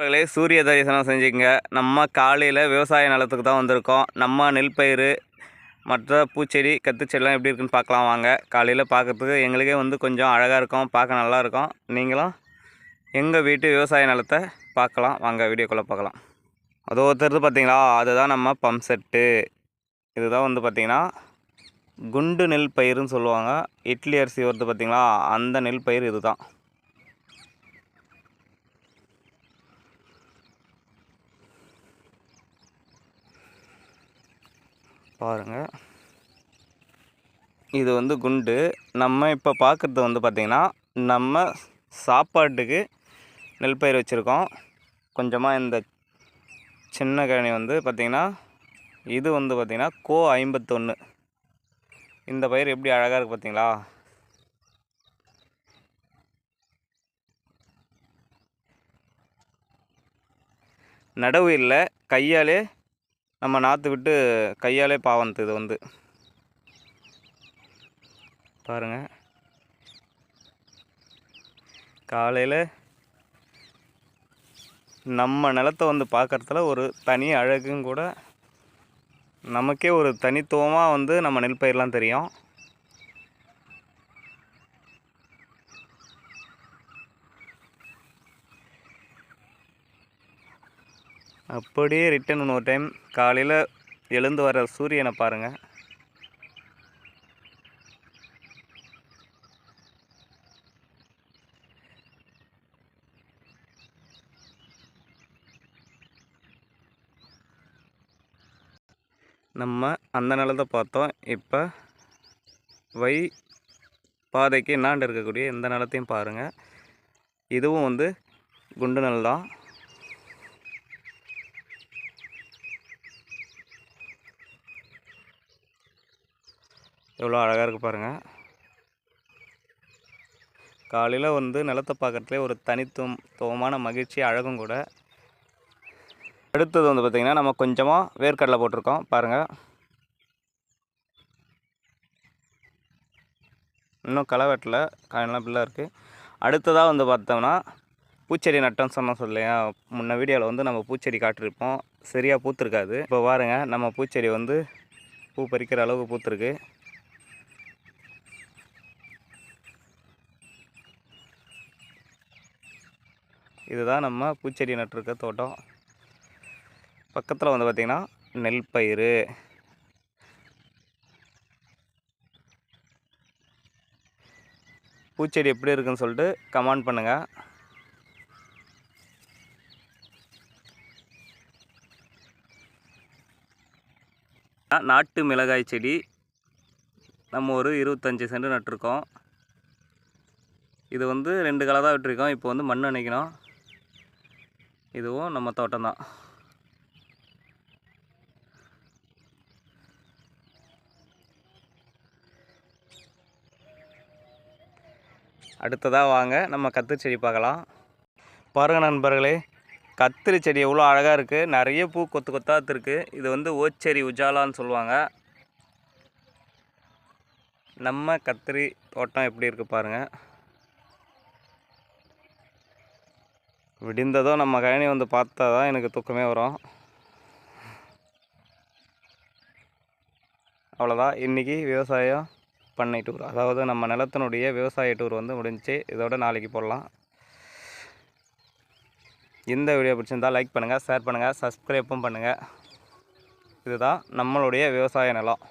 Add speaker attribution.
Speaker 1: நண்பர்களே சூரிய தரிசனம் செஞ்சுங்க நம்ம காலையில் விவசாய நிலத்துக்கு தான் வந்திருக்கோம். நம்ம நெல் பயிர் மற்ற பூச்செடி கத்துச்செடிலாம் எப்படி இருக்குன்னு பார்க்கலாம் வாங்க. காலையில் பார்க்கறதுக்கு எங்களுக்கே வந்து கொஞ்சம் அழகாக இருக்கும். பார்க்க நல்லாயிருக்கும் நீங்களும் எங்கள் வீட்டு விவசாய நிலத்தை பார்க்கலாம். வாங்க வீடியோக்குள்ளே பார்க்கலாம். அது ஒருத்தருது பார்த்திங்களா? அதுதான் நம்ம பம்ப் செட்டு. இதுதான் வந்து பார்த்திங்கன்னா குண்டு நெல் பயிர்னு சொல்லுவாங்க. இட்லி அரிசி வருது பார்த்தீங்களா? அந்த நெல் பயிர் இதுதான். பாருங்கள் இது வந்து குண்டு. நம்ம இப்போ பார்க்குறது வந்து பார்த்திங்கன்னா நம்ம சாப்பாட்டுக்கு நெல் பயிர் வச்சுருக்கோம். கொஞ்சமாக இந்த சின்ன கழனி வந்து பார்த்திங்கன்னா இது வந்து பார்த்திங்கன்னா கோ ஐம்பத்தொன்று இந்த பயிர் எப்படி அழகாக இருக்குது பார்த்தீங்களா நடவு இல்லை. கையாலே நம்ம நாற்று விட்டு கையாலே பாவனது இது வந்து. பாருங்கள் காலையில் நம்ம நிலத்தை வந்து பார்க்குறதுல ஒரு தனி அழகும் கூட நமக்கே ஒரு தனித்துவமாக வந்து நம்ம நெல் பயிரெலாம் தெரியும். அப்படியே ரிட்டன் இன்னொரு டைம் காலையில் எழுந்து வர சூரியனை பாருங்கள் நம்ம அந்த நிலத்தை பார்த்தோம். இப்போ வை பாதைக்கு என்னாண்டு இருக்கக்கூடிய இந்த நிலத்தையும் பாருங்கள் இதுவும் வந்து குண்டு நல்தான் எவ்வளோ அழகாக இருக்குது பாருங்கள் காலையில் வந்து நிலத்தை பார்க்குறதுலே ஒரு தனித்துவமான மகிழ்ச்சி அழகும் கூட. அடுத்தது வந்து பார்த்திங்கன்னா நம்ம கொஞ்சமாக வேர்க்கடலை போட்டிருக்கோம். பாருங்கள் இன்னும் களை வெட்டல. காயெல்லாம் பிள்ளை இருக்குது அடுத்ததாக வந்து பார்த்தோம்னா பூச்செடி நட்டோம்னு சொன்னோம் சொல்லையா முன்ன வீடியோவில் வந்து நம்ம பூச்செடி காட்டிருப்போம். சரியாக பூத்துருக்காது. இப்போ பாருங்கள் நம்ம பூச்செடி வந்து பூ பறிக்கிற அளவுக்கு பூத்துருக்கு. இதுதான் நம்ம பூச்செடி நட்டிருக்க தோட்டம். பக்கத்தில் வந்து பார்த்திங்கன்னா நெல் பயிர் பூச்செடி எப்படி இருக்குன்னு சொல்லிட்டு கமெண்ட் பண்ணுங்கள் நாட்டு மிளகாய் செடி. நம்ம ஒரு இருபத்தஞ்சி சென்ட் நட்டிருக்கோம். இது வந்து ரெண்டு களை தான் விட்டுருக்கோம். இப்போ வந்து மண் அணைக்கணும். இதுவும் நம்ம தோட்டம் தான். அடுத்ததாக வாங்க நம்ம கத்திரி செடி பார்க்கலாம். பாருங்கள் நண்பர்களே கத்திரி செடி எவ்வளோ அழகாக இருக்குது நிறைய பூ கொத்து கொத்தாக இருக்குது இது வந்து ஓச்செரி உஜாலான்னு சொல்லுவாங்க. நம்ம கத்திரி தோட்டம் எப்படி இருக்குது பாருங்கள் விடிந்ததும் நம்ம கழனி வந்து பார்த்தா தான் எனக்கு தூக்கமே வரும். அவ்வளோதான் இன்றைக்கி விவசாயம் பண்ணை டூர் அதாவது நம்ம நிலத்தினுடைய விவசாய டூர் வந்து முடிஞ்சுச்சு. இதோட நாளைக்கு போடலாம். இந்த வீடியோ பிடிச்சிருந்தால் லைக் பண்ணுங்கள் ஷேர் பண்ணுங்கள் சப்ஸ்கிரைப்பும் பண்ணுங்கள் இதுதான் நம்மளுடைய விவசாய நிலம்.